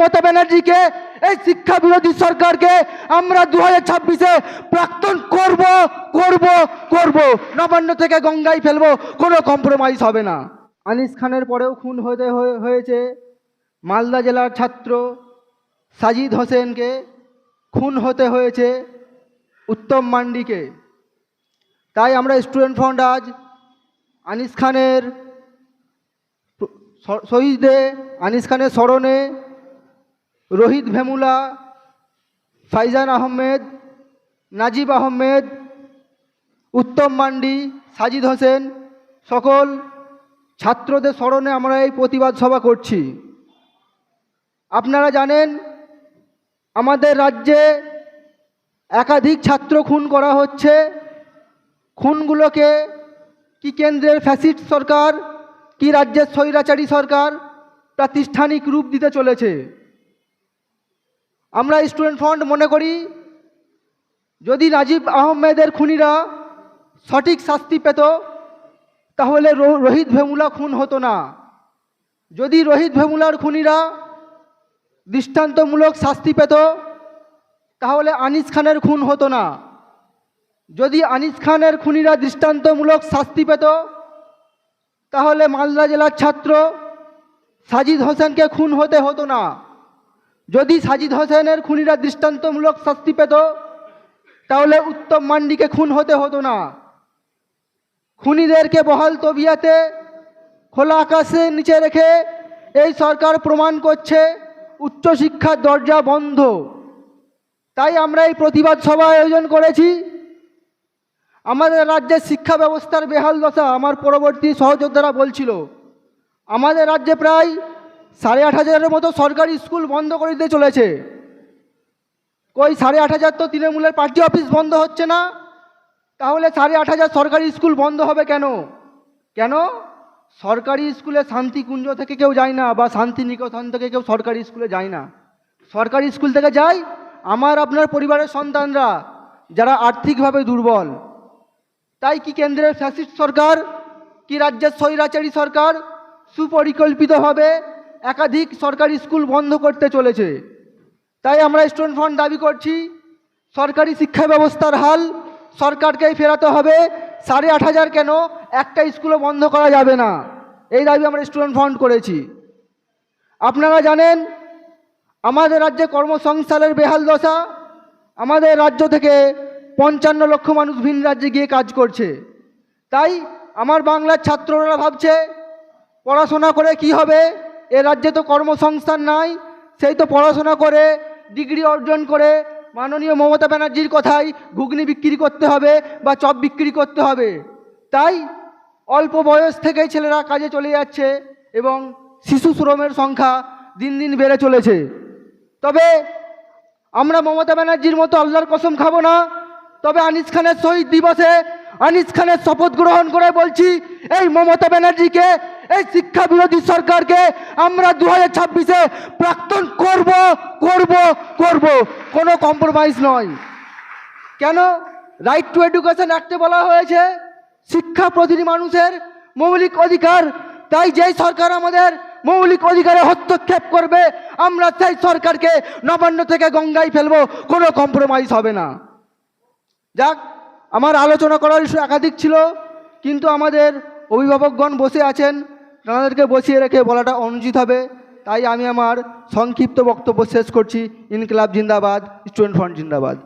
মমতা ব্যানার্জিকে, এই শিক্ষা বিরোধী সরকারকে আমরা দু হাজার ছাব্বিশে প্রাক্তন করব করব করব। নবান্ন থেকে গঙ্গায় ফেলব, কোনো কম্প্রোমাইজ হবে না। আনিস খানের পরেও খুন হতে হয়ে- হয়েছে। মালদা জেলার ছাত্র সাজিদ হোসেনকে খুন হতে হয়েছে উত্তম মান্ডিকে। তাই আমরা স্টুডেন্ট ফ্রন্ট আজ আনিস খানের শহীদে, আনিস খানের স্মরণে রোহিত ভেমুলা, ফাইজান আহমেদ, নাজিব আহমেদ, উত্তম মান্ডি, সাজিদ হোসেন, সকল ছাত্রদের স্মরণে আমরা এই প্রতিবাদ সভা করছি। আপনারা জানেন, আমাদের রাজ্যে একাধিক ছাত্র খুন করা হচ্ছে। খুনগুলোকে কি কেন্দ্রের ফ্যাসিস্ট সরকার, কি রাজ্যের স্বৈরাচারী সরকার প্রাতিষ্ঠানিক রূপ দিতে চলেছে। আমরা স্টুডেন্ট ফ্রন্ট মনে করি, যদি নাজিব আহমেদের খুনিরা সঠিক শাস্তি পেত, তাহলে রোহিত ভেমুলা খুন হতো না। যদি রোহিত ভেমুলার খুনিরা দৃষ্টান্তমূলক শাস্তি পেত, তাহলে আনিস খানের খুন হতো না। যদি আনিস খানের খুনিরা দৃষ্টান্তমূলক শাস্তি পেত, তাহলে মালদা জেলার ছাত্র সাজিদ হোসেনকে খুন হতে হতো না। যদি সাজিদ হোসেনের খুনিরা দৃষ্টান্তমূলক শাস্তি পেত, তাহলে উত্তম মান্ডিকে খুন হতে হতো না। খুনিদেরকে বহাল তবিয়াতে খোলা আকাশের নিচে রেখে এই সরকার প্রমাণ করছে, উচ্চশিক্ষার দরজা বন্ধ। তাই আমরা এই প্রতিবাদ সভা আয়োজন করেছি। আমাদের রাজ্যের শিক্ষা ব্যবস্থার বেহাল দশা আমার পরবর্তী সহযোদ্ধারা বলছিল। আমাদের রাজ্যে প্রায় সাড়ে আট হাজারের মতো সরকারি স্কুল বন্ধ করে দিতে চলেছে। কই সাড়ে আট হাজার তো তৃণমূলের পার্টি অফিস বন্ধ হচ্ছে না? তাহলে সাড়ে আট হাজার সরকারি স্কুল বন্ধ হবে কেন? কেন? সরকারি স্কুলে শান্তিকুঞ্জ থেকে কেউ যায় না বা শান্তিনিকেতন থেকে কেউ সরকারি স্কুলে যায় না। সরকারি স্কুল থেকে যায় আমার, আপনার পরিবারের সন্তানরা, যারা আর্থিকভাবে দুর্বল। তাই কি কেন্দ্রের ফ্যাসিস্ট সরকার, কি রাজ্যের স্বৈরাচারী সরকার সুপরিকল্পিতভাবে একাধিক সরকারি স্কুল বন্ধ করতে চলেছে। তাই আমরা স্টুডেন্ট ফ্রন্ট দাবি করছি, সরকারি শিক্ষা ব্যবস্থার হাল সরকারকেই ফেরাতে হবে। সাড়ে আট হাজার কেন একটা স্কুলও বন্ধ করা যাবে না। এই দাবি আমরা স্টুডেন্ট ফ্রন্ট করেছি। আপনারা জানেন, আমাদের রাজ্যে কর্মসংস্থানের বেহাল দশা। আমাদের রাজ্য থেকে পঞ্চান্ন লক্ষ মানুষ ভিন রাজ্যে গিয়ে কাজ করছে। তাই আমার বাংলার ছাত্ররা ভাবছে, পড়াশোনা করে কি হবে? এ রাজ্যে তো কর্মসংস্থান নাই, সেই তো পড়াশোনা করে, ডিগ্রি অর্জন করে, মাননীয় মমতা ব্যানার্জির কথাই ঘুগনি বিক্রি করতে হবে বা চপ বিক্রি করতে হবে। তাই অল্প বয়স থেকেই ছেলেরা কাজে চলে যাচ্ছে এবং শিশু শ্রমের সংখ্যা দিন দিন বেড়ে চলেছে। তবে আমরা মমতা ব্যানার্জির মতো আল্লাহর কসম খাব না, তবে আনিস খানের শহীদ দিবসে আনিস খানের শপথ গ্রহণ করে বলছি, এই মমতা ব্যানার্জিকে, এই শিক্ষা বিরোধী সরকারকে আমরা দু হাজার ছাব্বিশে প্রাক্তন করব করব করব। কোনো কম্প্রোমাইজ নয়। কেন? রাইট টু এডুকেশন অ্যাক্টে বলা হয়েছে, শিক্ষা প্রতিটি মানুষের মৌলিক অধিকার। তাই যেই সরকার আমাদের মৌলিক অধিকারে হস্তক্ষেপ করবে, আমরা সেই সরকারকে নবান্ন থেকে গঙ্গায় ফেলব, কোনো কম্প্রোমাইজ হবে না। যাক আমার আলোচনা করার ইস্যু একাধিক ছিল, কিন্তু আমাদের অভিভাবকগণ বসে আছেন। তাদেরকে বসিয়ে রেখে বলাটা অনুচিত হবে। তাই আমি আমার সংক্ষিপ্ত বক্তব্য শেষ করছি। ইনকিলাব জিন্দাবাদ, স্টুডেন্ট ফ্রন্ট জিন্দাবাদ।